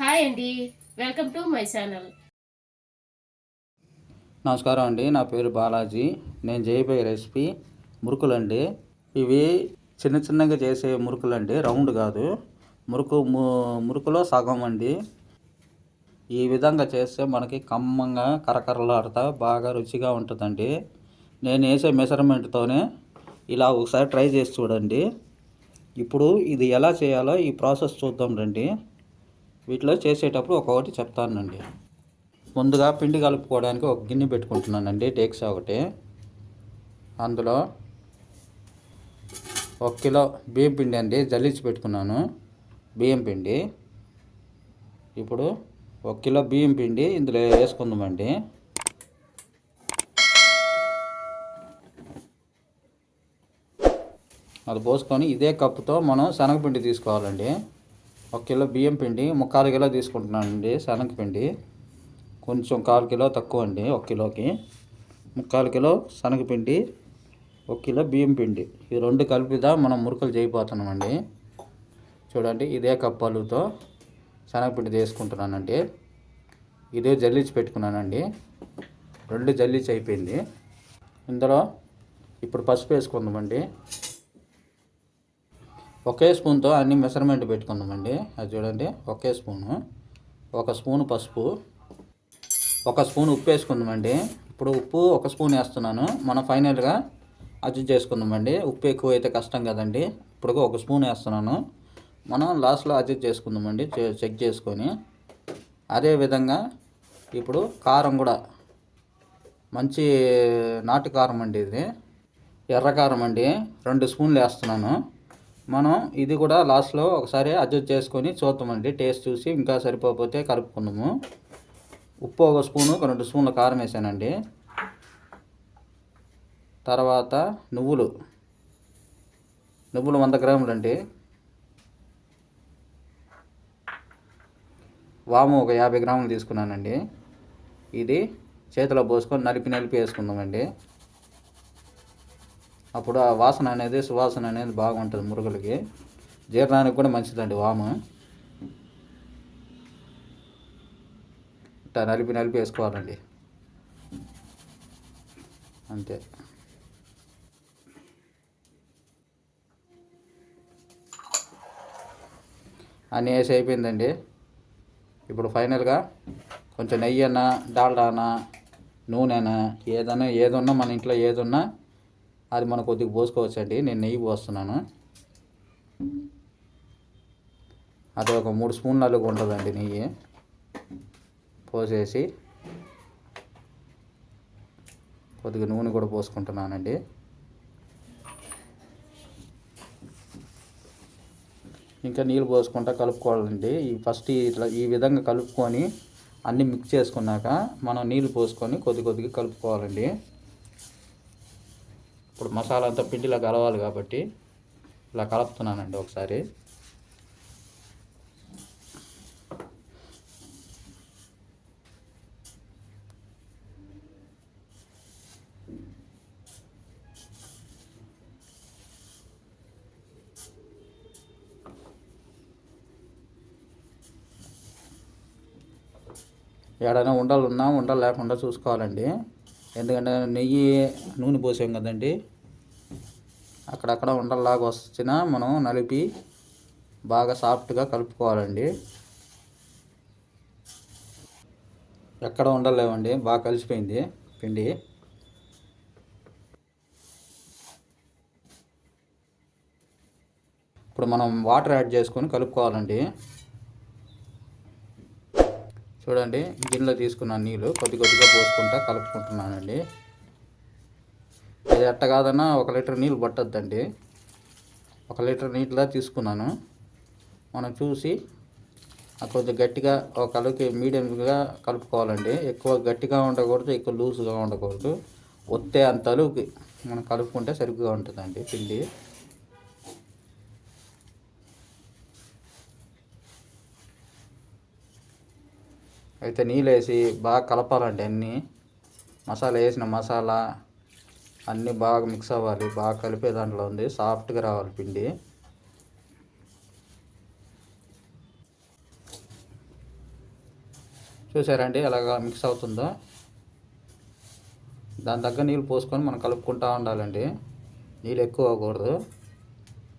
Hi అండి. Welcome to my channel. నమస్కారం అండి. నా పేరు బాలాజీ. నేను చేయబోయే రెసిపీ మురుకులండి. ఇవి చిన్న చిన్నగా చేసే మురుకులు అండి రౌండ్ కాదు. మురుకు ము- మురుకులో సగం అండి. ఈ విధంగా చేస్తే మనకి కమ్మంగా కరకరలాడుతా బాగా రుచిగా ఉంటుందండి. నేను వేసే మెజర్మెంట్తోనే ఇలా ఒకసారి ట్రై చేసి చూడండి. ఇప్పుడు ఇది ఎలా చేయాలో ఈ ప్రాసెస్ చూద్దాం రండి. వీటిలో చేసేటప్పుడు ఒక్కొక్కటి చెప్తానండి. ముందుగా పిండి కలుపుకోవడానికి ఒక గిన్నె పెట్టుకుంటున్నానండి. డేక్సా ఒకటి. అందులో ఒక కిలో బియ్యం పిండి అండి. జల్లించి పెట్టుకున్నాను. బియ్యం పిండి. ఇప్పుడు ఒక కిలో బియ్యం పిండి ఇందులో వేసుకుందామండి. అది పోసుకొని ఇదే కప్పుతో మనం శనగపిండి తీసుకోవాలండి. ఒక కిలో బియ్యం పిండి ముక్కాలు కిలో తీసుకుంటున్నానండి శనగపిండి కొంచెం కాలు కిలో తక్కువ అండి ఒక కిలోకి. ముక్కాలు కిలో శనగపిండి ఒక కిలో బియ్యం పిండి. ఈ రెండు కలిపిదా మనం మురుకులు చేయబోతున్నామండి. చూడండి ఇదే కప్పాలుతో శనగపిండి తీసుకుంటున్నానండి. ఇదే జల్లిచి పెట్టుకున్నానండి. రెండు జల్లిచి అయిపోయింది. ఇందులో ఇప్పుడు పసుపు వేసుకుందామండి. ఒకే స్పూన్తో అన్ని మెజర్మెంట్ పెట్టుకుందామండి అది చూడండి ఒకే స్పూను. ఒక స్పూన్ పసుపు ఒక స్పూన్ ఉప్పు వేసుకుందామండి ఇప్పుడు ఉప్పు ఒక స్పూన్ వేస్తున్నాను. మనం ఫైనల్గా అడ్జస్ట్ చేసుకుందామండి ఉప్పు ఎక్కువ అయితే కష్టం కదండి. ఇప్పుడు ఒక స్పూన్ వేస్తున్నాను. మనం లాస్ట్లో అడ్జస్ట్ చేసుకుందామండి. చె- చెక్ చేసుకొని. అదేవిధంగా ఇప్పుడు కారం కూడా. మంచి నాటు కారం అండి ఇది. ఎర్ర కారం అండి. రెండు స్పూన్లు వేస్తున్నాను. మనం ఇది కూడా లాస్ట్లో ఒకసారి అడ్జస్ట్ చేసుకొని చూద్దామండి. టేస్ట్ చూసి ఇంకా సరిపోతే కలుపుకున్నాము ఉప్పు ఒక స్పూను ఒక రెండు స్పూన్ల కారం వేసానండి. తర్వాత నువ్వులు. నువ్వులు వంద గ్రాములు అండి వాము ఒక యాభై గ్రాములు తీసుకున్నానండి. ఇది చేతిలో పోసుకొని నలిపి నలిపి వేసుకుందామండి. అప్పుడు ఆ వాసన అనేది సువాసన అనేది బాగుంటుంది మురుగులకి. జీర్ణానికి కూడా మంచిదండి వాము. ఇట్లా నలిపి నలిపి వేసుకోవాలండి. అంతే. అన్నీ వేసి అయిపోయిందండి. ఇప్పుడు ఫైనల్గా కొంచెం నెయ్యి అన్నా డాల్డా అన్నా నూనెనా ఏదైనా ఏదున్నా మన ఇంట్లో ఏదున్నా అది మనం కొద్దిగా పోసుకోవచ్చండి. నేను నెయ్యి పోస్తున్నాను. అది ఒక మూడు స్పూన్లు అలుగు ఉంటుందండి నెయ్యి. పోసేసి కొద్దిగా నూనె కూడా పోసుకుంటున్నానండి. ఇంకా నీళ్ళు పోసుకుంటా కలుపుకోవాలండి. ఈ ఫస్ట్ ఇట్లా ఈ విధంగా కలుపుకొని అన్నీ మిక్స్ చేసుకున్నాక మనం నీళ్ళు పోసుకొని కొద్ది కొద్దిగా కలుపుకోవాలండి. ఇప్పుడు మసాలా అంతా పిండిలా కలవాలి కాబట్టి ఇలా కలుపుతున్నానండి ఒకసారి. ఏడైనా ఉండలు ఉన్నా ఉండలు లేకుండా చూసుకోవాలండి. ఎందుకంటే నెయ్యి నూనె పోసాం కదండి. అక్కడక్కడ ఉండల్లాగా వచ్చినా మనం నలిపి బాగా సాఫ్ట్గా కలుపుకోవాలండి. ఎక్కడ ఉండలేవండి బాగా కలిసిపోయింది పిండి. ఇప్పుడు మనం వాటర్ యాడ్ చేసుకొని కలుపుకోవాలండి. చూడండి గిన్నెలో తీసుకున్న నీళ్ళు కొద్ది కొద్దిగా పోసుకుంటా కలుపుకుంటున్నానండి. అది ఎట్ట కాదన్నా ఒక లీటర్ నీళ్ళు పట్టద్దండి. ఒక లీటర్ నీటిలా తీసుకున్నాను. మనం చూసి ఆ కొద్దిగా గట్టిగా ఒక కలుకి మీడియంగా కలుపుకోవాలండి. ఎక్కువ గట్టిగా ఉండకూడదు ఎక్కువ లూజ్గా ఉండకూడదు. ఒత్తే అంత అలుకి మనం కలుపుకుంటే సరిగ్గా ఉంటుందండి పిండి. అయితే నీళ్ళు వేసి బాగా కలపాలండి అన్నీ. మసాలా వేసిన మసాలా అన్నీ బాగా మిక్స్ అవ్వాలి బాగా కలిపే దాంట్లో ఉంది. సాఫ్ట్గా రావాలి పిండి. చూసారండి అలాగా మిక్స్ అవుతుందో? దాని దగ్గర నీళ్ళు పోసుకొని మనం కలుపుకుంటూ ఉండాలండి. నీళ్ళు ఎక్కువ అవ్వకూడదు.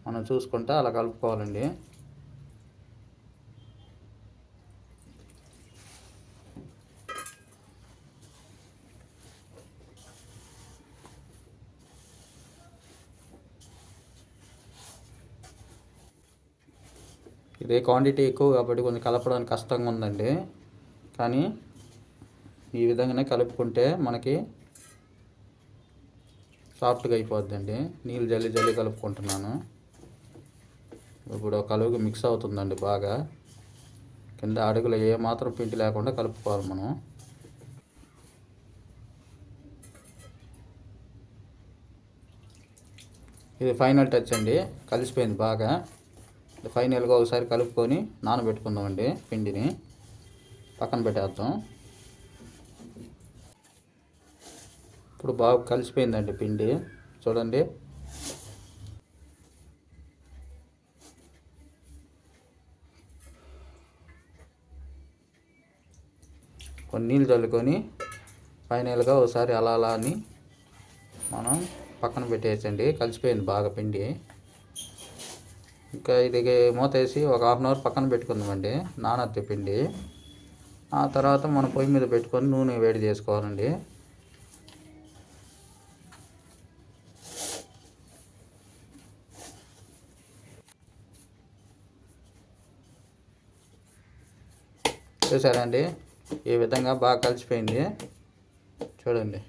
మనం చూసుకుంటా అలా కలుపుకోవాలండి. ఇదే క్వాంటిటీ ఎక్కువ కాబట్టి కొంచెం కలపడానికి కష్టంగా ఉందండి. కానీ ఈ విధంగానే కలుపుకుంటే మనకి సాఫ్ట్గా అయిపోద్దండి. నీళ్ళు జల్లి జల్లి కలుపుకుంటున్నాను. ఇప్పుడు కలుగు మిక్స్ అవుతుందండి బాగా. కింద అడుగులు ఏ మాత్రం పిండి లేకుండా కలుపుకోవాలి మనం. ఇది ఫైనల్ టచ్ అండి. కలిసిపోయింది బాగా. ఫైనల్గా ఒకసారి కలుపుకొని నానబెట్టుకుందామండి పిండిని. పక్కన పెట్టేద్దాం. ఇప్పుడు బాగా కలిసిపోయిందండి పిండి. చూడండి. కొన్ని నీళ్ళు చల్లుకొని ఫైనల్గా ఒకసారి అలా అలా అని మనం పక్కన పెట్టేసండి కలిసిపోయింది బాగా పిండి. ఇంకా ఇది మూత వేసి ఒక హాఫ్ అన్ అవర్ పక్కన పెట్టుకుందామండి. నానత్తి పిండి. ఆ తర్వాత మనం పొయ్యి మీద పెట్టుకొని నూనె వేడి చేసుకోవాలండి. చూసారండి? ఈ విధంగా బాగా కలిసిపోయింది. చూడండి.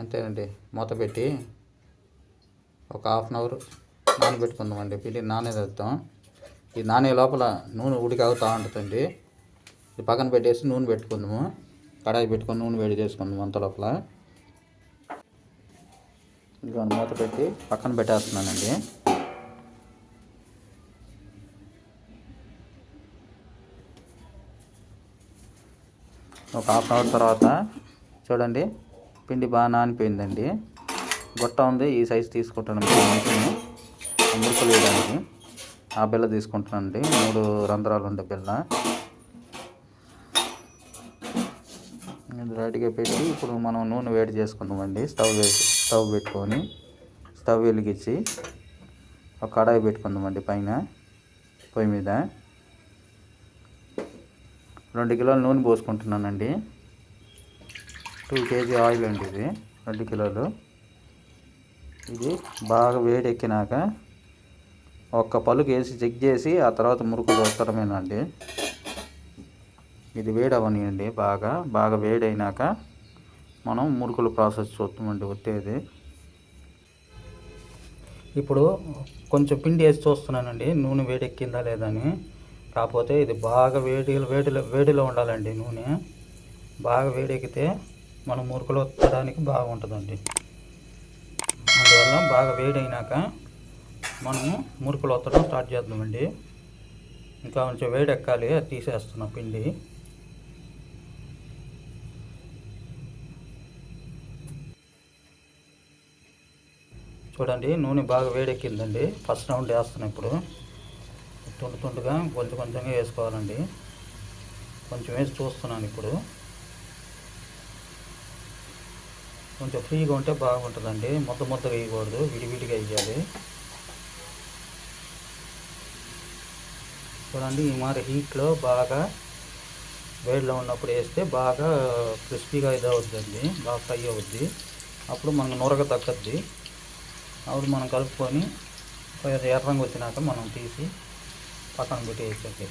అంతేనండి. మూత పెట్టి ఒక హాఫ్ అన్ అవర్ నానబెట్టుకుందామండి పిండి నానేదేద్దాం ఈ నానే లోపల నూనె ఉడికి అవుతూ ఉంటుందండి ఇది పక్కన పెట్టేసి నూనె పెట్టుకుందాము. కడాయి పెట్టుకొని నూనె వేడి చేసుకుందాము అంత లోపల. ఇంకా మూత పెట్టి పక్కన పెట్టేస్తున్నానండి. ఒక హాఫ్ అన్ అవర్ తర్వాత చూడండి పిండి బాగా నానిపోయిందండి. గొట్ట ఉంది ఈ సైజు తీసుకుంటాను. మురుకులు వేయడానికి ఆ బిల్ల తీసుకుంటానండి మూడు రంధ్రాలు ఉండే బిల్ల రెడీగా పెట్టి ఇప్పుడు మనం నూనె వేడి చేసుకుందామండి. స్టవ్ స్టవ్ పెట్టుకొని స్టవ్ వెలిగించి ఒక కడాయి పెట్టుకుందామండి పైన పొయ్యి మీద. రెండు కిలోల నూనె పోసుకుంటున్నానండి. టూ కేజీ ఆయిల్ అండి ఇది రెండు కిలోలు. ఇది బాగా వేడెక్కినాక ఒక్క పలుకు వేసి చెక్ చేసి ఆ తర్వాత మురుకులు వస్తడమేనండి ఇది వేడవనియండి బాగా బాగా వేడైనాక మనం మురుకులు ప్రాసెస్ చూస్తామండి వచ్చేది. ఇప్పుడు కొంచెం పిండి వేసి చూస్తున్నానండి నూనె వేడెక్కిందా లేదా అని. కాకపోతే ఇది బాగా వేడి వేడిలో వేడిలో ఉండాలండి నూనె. బాగా వేడెక్కితే మనం మురుకులు వత్తడానికి బాగుంటుందండి. అందువల్ల బాగా వేడైనాక మనము మురుకులు వత్తడం స్టార్ట్ చేద్దామండి. ఇంకా కొంచెం వేడి ఎక్కాలి అది తీసేస్తున్నాం పిండి. చూడండి నూనె బాగా వేడెక్కిందండి. ఫస్ట్ రౌండ్ వేస్తున్నాం ఇప్పుడు. తుండు తుండుగా కొంచెం కొంచెంగా వేసుకోవాలండి. కొంచెం వేసి చూస్తున్నాను ఇప్పుడు. కొంచెం ఫ్రీగా ఉంటే బాగుంటుందండి. ముద్ద ముద్దగా వేయకూడదు విడివిడిగా వేయాలి. చూడండి ఈ మరి హీట్లో బాగా వేడిలో ఉన్నప్పుడు వేస్తే బాగా క్రిస్పీగా ఇది అవుద్దండి బాగా ఫ్రై అవుద్ది. అప్పుడు మనకు నొరగ తగ్గద్ది. అప్పుడు మనం కలుపుకొని కొంచెం ఎర్రంగా వచ్చినాక మనం తీసి పక్కన పెట్టేసి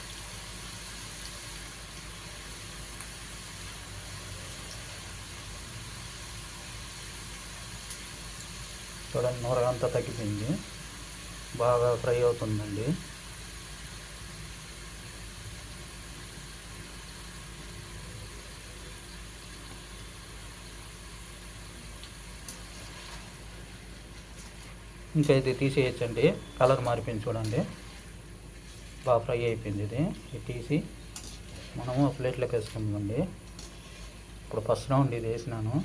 చూడండి నూరగంతా తగ్గిపోయింది. బాగా ఫ్రై అవుతుందండి. ఇంకా ఇది తీసేయచ్చండి. కలర్ మారిపోయింది చూడండి. బాగా ఫ్రై అయిపోయింది ఇది. ఇది తీసి మనము ప్లేట్లోకి వేసుకుందామండి. ఇప్పుడు ఫస్ట్ రౌండ్ ఇది వేసినాను.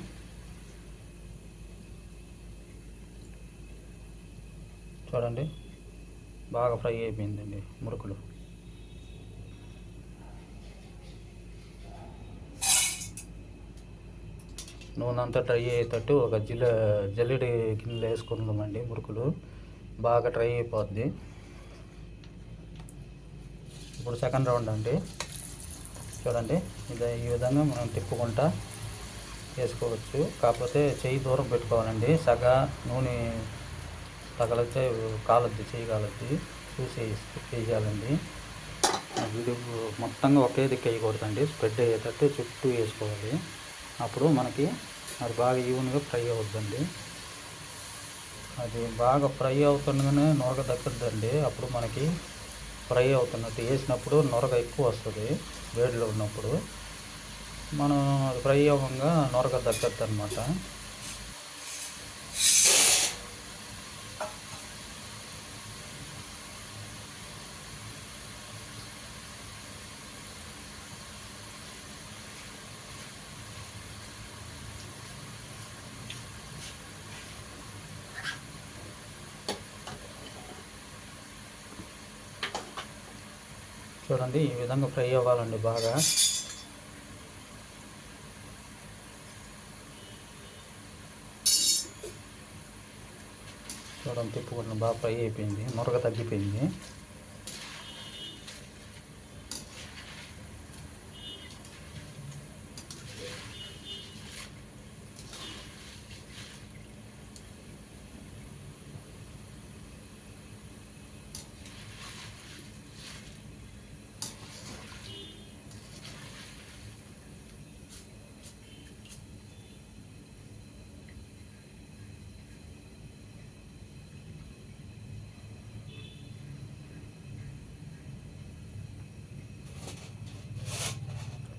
చూడండి. బాగా ఫ్రై అయిపోయిందండి మురుకులు. నూనె అంతా డ్రై అయ్యేటట్టు ఒక జిల్ల జల్లెడి గిన్నెలు వేసుకుందామండి మురుకులు. బాగా డ్రై అయిపోద్ది. ఇప్పుడు సెకండ్ రౌండ్ అండి. చూడండి ఇది ఈ విధంగా మనం తిప్పుకుంటా వేసుకోవచ్చు. కాకపోతే చెయ్యి దూరం పెట్టుకోవాలండి. సగ నూనె తగలితే కాలద్ది చెయ్యి కాలద్ది. చూసి వేయాలండి వీడియో మొత్తంగా ఒకే దిక్కు వేయకూడదండి. స్ప్రెడ్ అయ్యేటట్టు చుట్టూ వేసుకోవాలి. అప్పుడు మనకి అది బాగా ఈవెన్గా ఫ్రై అవుద్దండి. అది బాగా ఫ్రై అవుతుండగానే నొరగ తగ్గుద్దండి. అప్పుడు మనకి ఫ్రై అవుతున్నట్టు వేసినప్పుడు నొరగ ఎక్కువ వస్తుంది వేడిలో ఉన్నప్పుడు. మనం అది ఫ్రై అవ్వంగా నొరగ తగ్గద్దు అనమాట చూడండి ఈ విధంగా ఫ్రై అవ్వాలండి బాగా. చూడండి తిప్పుకుంటున్నాం బాగా ఫ్రై అయిపోయింది మురగ తగ్గిపోయింది.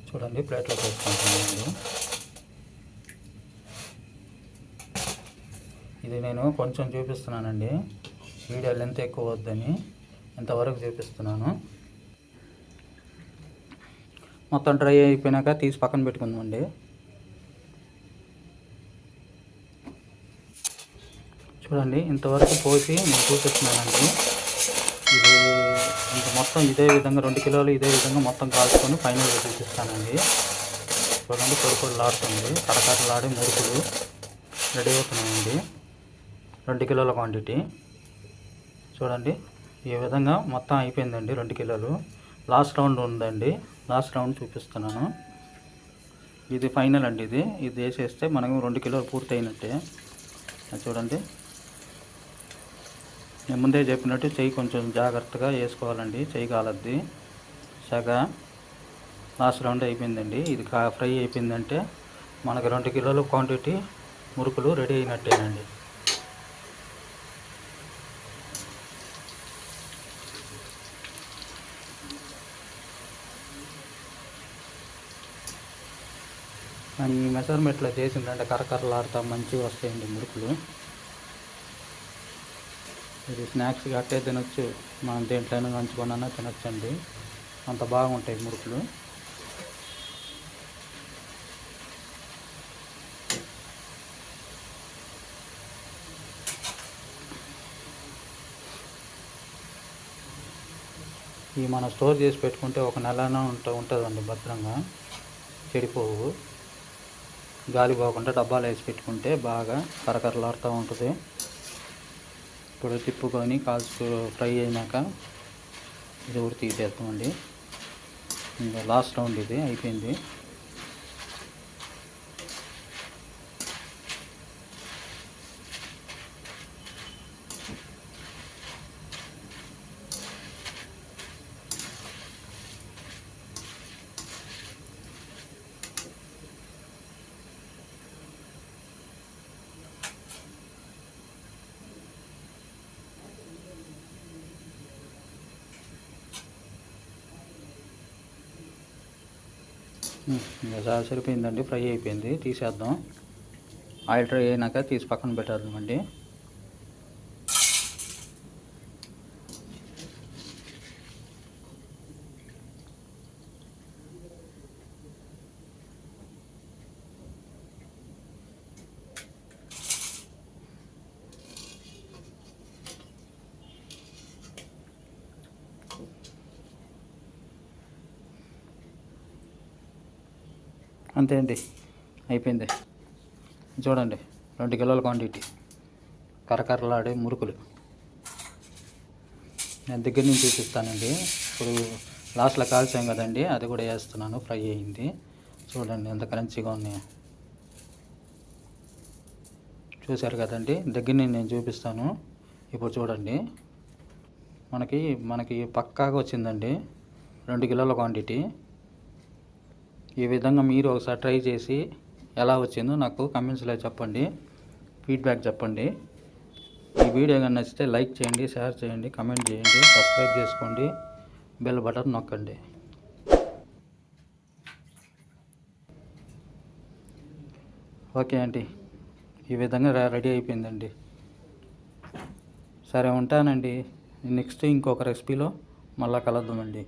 చూడండి ప్లేట్లో వేసుకుంటున్నాను ఇది నేను కొంచెం చూపిస్తున్నానండి. వీడియో లెంత్ ఎక్కువ వద్దని ఇంతవరకు చూపిస్తున్నాను. మొత్తం డ్రై అయిపోయినాక తీసి పక్కన పెట్టుకుందామండి. చూడండి ఇంతవరకు పోసి నేను చూపిస్తున్నానండి. ఇది ఇంకా మొత్తం ఇదే విధంగా రెండు కిలోలు ఇదే విధంగా మొత్తం కాల్చుకొని ఫైనల్గా చూపిస్తానండి చూడండి పొడి ఆడుతుంది కరకరలాడి మురుకులు రెడీ అవుతున్నాయండి. రెండు కిలోల క్వాంటిటీ. చూడండి ఈ విధంగా మొత్తం అయిపోయిందండి రెండు కిలోలు. లాస్ట్ రౌండ్ ఉందండి. లాస్ట్ రౌండ్ చూపిస్తున్నాను. ఇది ఫైనల్ అండి ఇది. ఇది వేసేస్తే మనకు రెండు కిలోలు పూర్తి అయినట్టే చూడండి నేను ముందే చెప్పినట్టు చెయ్యి కొంచెం జాగ్రత్తగా వేసుకోవాలండి చెయ్యి కాలద్ది. సగ లాస్ట్ రౌండ్ అయిపోయిందండి. ఇది కా ఫ్రై అయిపోయిందంటే మనకు రెండు కిలోల క్వాంటిటీ మురుకులు రెడీ అయినట్టేనండి. ఈ మెజర్మెంట్లో చేసిందంటే కరకరలాడుతా మంచిగా వస్తాయండి మురుకులు. ఇది స్నాక్స్ అట్టే తినొచ్చు. మనం దేంట్లోనే నంచుకొనన్నా తినొచ్చండి. అంత బాగుంటాయి మురుకులు. ఈ మనం స్టోర్ చేసి పెట్టుకుంటే ఒక నెలనే ఉంట ఉంటుందండి భద్రంగా. చెడిపోవు. గాలి పోకుండా డబ్బాలు వేసి పెట్టుకుంటే బాగా కరకరలాడుతూ ఉంటుంది. ఇప్పుడు తిప్పుకొని కాల్చు ఫ్రై అయినాక ఇది కూడా తీసేస్తామండి ఇంకా లాస్ట్ రౌండ్ ఇది అయిపోయింది. చాలా సరిపోయిందండి ఫ్రై అయిపోయింది తీసేద్దాం. ఆయిల్ ఫ్రై అయినాక తీసి పక్కన పెట్టేద్దామండి. అంతే అండి అయిపోయింది. చూడండి రెండు కిలోల క్వాంటిటీ కరకరలాడే మురుకులు. నేను దగ్గర నుంచి చూపిస్తానండి. ఇప్పుడు లాస్ట్లో కాల్చాం కదండి అది కూడా వేస్తున్నాను ఫ్రై అయ్యింది చూడండి ఎంత కరెన్సీగా ఉన్నాయో చూశారు కదండి దగ్గర నుంచి నేను చూపిస్తాను. ఇప్పుడు చూడండి. మనకి మనకి పక్కాగా వచ్చిందండి. రెండు కిలోల క్వాంటిటీ ఈ విధంగా మీరు ఒకసారి ట్రై చేసి ఎలా వచ్చిందో నాకు కమెంట్స్లో చెప్పండి. ఫీడ్బ్యాక్ చెప్పండి. ఈ వీడియో కానీ నచ్చితే లైక్ చేయండి షేర్ చేయండి కమెంట్ చేయండి సబ్స్క్రైబ్ చేసుకోండి బెల్ బటన్ నొక్కండి. ఓకే అండి ఈ విధంగా రెడీ అయిపోయిందండి. సరే ఉంటానండి. నెక్స్ట్ ఇంకొక రెసిపీలో మళ్ళీ కలుద్దామండి.